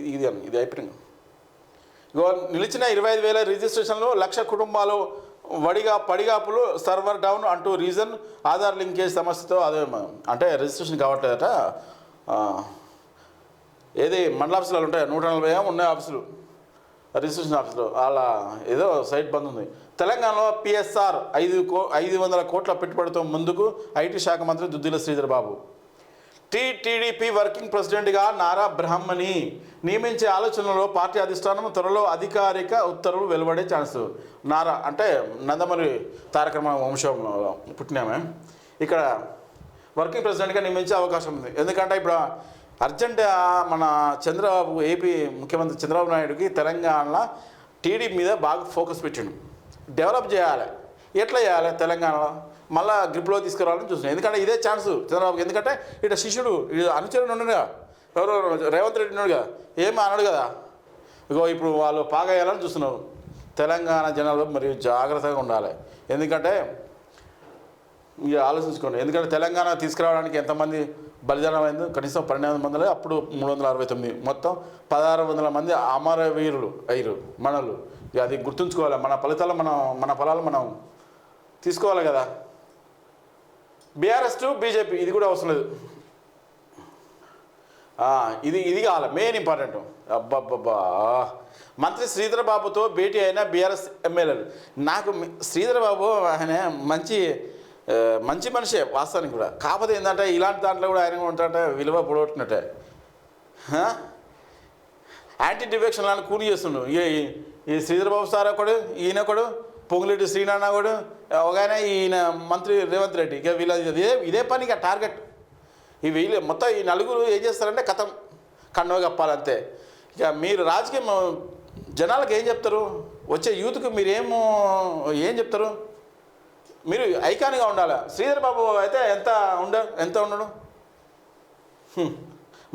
ఇది- ఇది అయిపోయింది. ఇగో నిలిచిన ఇరవై ఐదు వేల రిజిస్ట్రేషన్లో లక్ష కుటుంబాలు వడిగా పడిగాపులు సర్వర్ డౌన్ అంటూ రీజన్ ఆధార్ లింకేజ్ సమస్యతో అదే అంటే రిజిస్ట్రేషన్ కావట్లేదట. ఏది మండల ఆఫీసులు ఉంటాయి? నూట నలభై ఏమో ఉన్నాయి ఆఫీసులు? రిజిస్ట్రేషన్ ఆఫీసులో. అలా ఏదో సైట్ బంద్ ఉంది. తెలంగాణలో పిఎస్ఆర్ ఐదు కో ఐదు వందల కోట్ల పెట్టుబడితో ముందుకు ఐటీ శాఖ మంత్రి దుద్దిల శ్రీధర్ బాబు. టీటీడీపీ వర్కింగ్ ప్రెసిడెంట్గా నారా బ్రహ్మని నియమించే ఆలోచనలో పార్టీ అధిష్టానం త్వరలో అధికారిక ఉత్తర్వులు వెలువడే ఛాన్స్. నారా అంటే నందమూరి తారక వంశంలో పుట్టినామే ఇక్కడ వర్కింగ్ ప్రెసిడెంట్గా నియమించే అవకాశం ఉంది. ఎందుకంటే ఇప్పుడు అర్జెంట్ మన చంద్రబాబు ఏపీ ముఖ్యమంత్రి చంద్రబాబు నాయుడుకి తెలంగాణలో టీడీపీ మీద బాగా ఫోకస్ పెట్టిండు. డెవలప్ చేయాలి. ఎట్లా చేయాలి తెలంగాణలో? మళ్ళా గ్రిప్లో తీసుకురావాలని చూస్తున్నాం. ఎందుకంటే ఇదే ఛాన్స్ చంద్రబాబుకి. ఎందుకంటే ఇటు శిష్యుడు ఇటు అనుచరుడు ఉన్నాడుగా. ఎవరు? రేవంత్ రెడ్డి ఉన్నాడుగా. ఏమి అనడు కదా. ఇగో ఇప్పుడు వాళ్ళు పాగేయాలని చూస్తున్నారు. తెలంగాణ జనాలు మరియు జాగ్రత్తగా ఉండాలి. ఎందుకంటే ఇక ఆలోచించుకోండి. ఎందుకంటే తెలంగాణ తీసుకురావడానికి ఎంతమంది బలిదానం అయింది కనీసం పన్నెండు వందలే అప్పుడు మూడు వందల అరవై తొమ్మిది. మొత్తం పదహారు వందల మంది అమరవీరులు అయ్యారు మనలు. ఇక అది గుర్తుంచుకోవాలి. మన ఫలితాలు మనం మన ఫలాలు మనం తీసుకోవాలి కదా. బీఆర్ఎస్ టు బీజేపీ ఇది కూడా అవసరం లేదు. ఇది ఇది కావాలి మెయిన్ ఇంపార్టెంట్ అబ్బబ్బబ్బా. మంత్రి శ్రీధర్ బాబుతో భేటీ అయిన బీఆర్ఎస్ ఎమ్మెల్యేలు. నాకు శ్రీధర్ బాబు ఆయన మంచి మంచి మనిషే వాస్తవానికి కూడా. కాకపోతే ఏంటంటే ఇలాంటి దాంట్లో కూడా ఆయన ఉంటాడంటే విలువ పొడగొట్టినట్టే. యాంటీ డిఫెక్షన్ లాంటి కూలి చేస్తుండు. ఈ ఈ శ్రీధర్ బాబు సార్ ఒకడు ఈయన ఒకడు పొంగులేటి శ్రీనారాయణ ఒకడు ఒక ఈయన మంత్రి రేవంత్ రెడ్డి ఇక వీళ్ళ ఇదే ఇదే పని ఇక టార్గెట్. ఈ వీళ్ళు మొత్తం ఈ నలుగురు ఏం చేస్తారంటే కథం కండవ కప్పాలంతే. ఇక మీరు రాజకీయం జనాలకు ఏం చెప్తారు? వచ్చే యూత్కి మీరేమో ఏం చెప్తారు? మీరు ఐకాన్గా ఉండాలి? శ్రీధర్ బాబు అయితే ఎంత ఉండ ఎంత ఉండడు?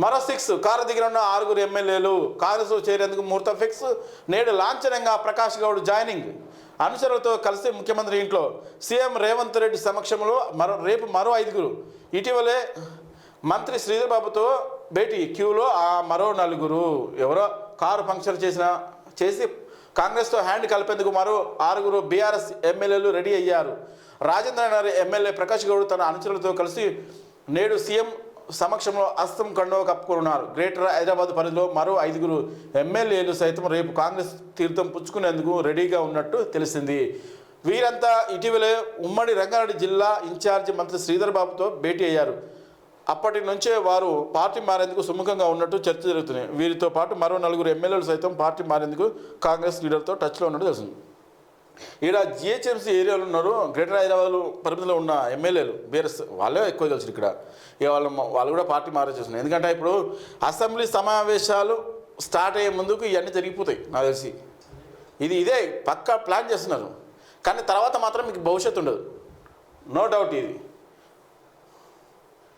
మరో సిక్స్ కారు దగ్గర ఉన్న ఆరుగురు ఎమ్మెల్యేలు కాంగ్రెస్ చేరేందుకు ముహూర్తం ఫిక్స్ నేడు లాంఛనంగా ప్రకాష్ గౌడ్ జాయినింగ్. అనుచరులతో కలిసి ముఖ్యమంత్రి ఇంట్లో సీఎం రేవంత్ రెడ్డి సమక్షంలో మరో రేపు మరో ఐదుగురు. ఇటీవలే మంత్రి శ్రీధర్ బాబుతో భేటీ క్యూలో ఆ మరో నలుగురు. ఎవరో కారు పంక్చర్ చేసిన చేసి కాంగ్రెస్తో హ్యాండ్ కలిపేందుకు మరో ఆరుగురు బీఆర్ఎస్ ఎమ్మెల్యేలు రెడీ అయ్యారు. రాజేంద్ర నగర్ ఎమ్మెల్యే ప్రకాష్ గౌడ్ తన అనుచరులతో కలిసి నేడు సీఎం సమక్షంలో అస్తం కండవ కప్పుకున్నారు గ్రేటర్ హైదరాబాద్ పరిధిలో మరో ఐదుగురు ఎమ్మెల్యేలు సైతం రేపు కాంగ్రెస్ తీర్థం పుచ్చుకునేందుకు రెడీగా ఉన్నట్టు తెలిసింది. వీరంతా ఇటీవలే ఉమ్మడి రంగారెడ్డి జిల్లా ఇన్ఛార్జి మంత్రి శ్రీధర్ బాబుతో భేటీ అయ్యారు. అప్పటి నుంచే వారు పార్టీ మారేందుకు సుముఖంగా ఉన్నట్టు చర్చ జరుగుతున్నాయి వీరితో పాటు మరో నలుగురు ఎమ్మెల్యేలు సైతం పార్టీ మారేందుకు కాంగ్రెస్ లీడర్తో టచ్లో ఉన్నట్టు తెలిసింది ఈడ జిహెచ్ఎంసీ ఏరియాలో ఉన్నారు గ్రేటర్ హైదరాబాద్ పరిమితిలో ఉన్న ఎమ్మెల్యేలు బీఆర్ఎస్ వాళ్ళే ఎక్కువ కలిసి ఇక్కడ. ఇక వాళ్ళు వాళ్ళు కూడా పార్టీ మారేసేస్తున్నారు ఎందుకంటే ఇప్పుడు అసెంబ్లీ సమావేశాలు స్టార్ట్ అయ్యే ముందుకు ఇవన్నీ జరిగిపోతాయి నాకు తెలిసి. ఇది ఇదే పక్కా ప్లాన్ చేస్తున్నారు. కానీ తర్వాత మాత్రం మీకు భవిష్యత్తు ఉండదు. నో డౌట్ ఇది.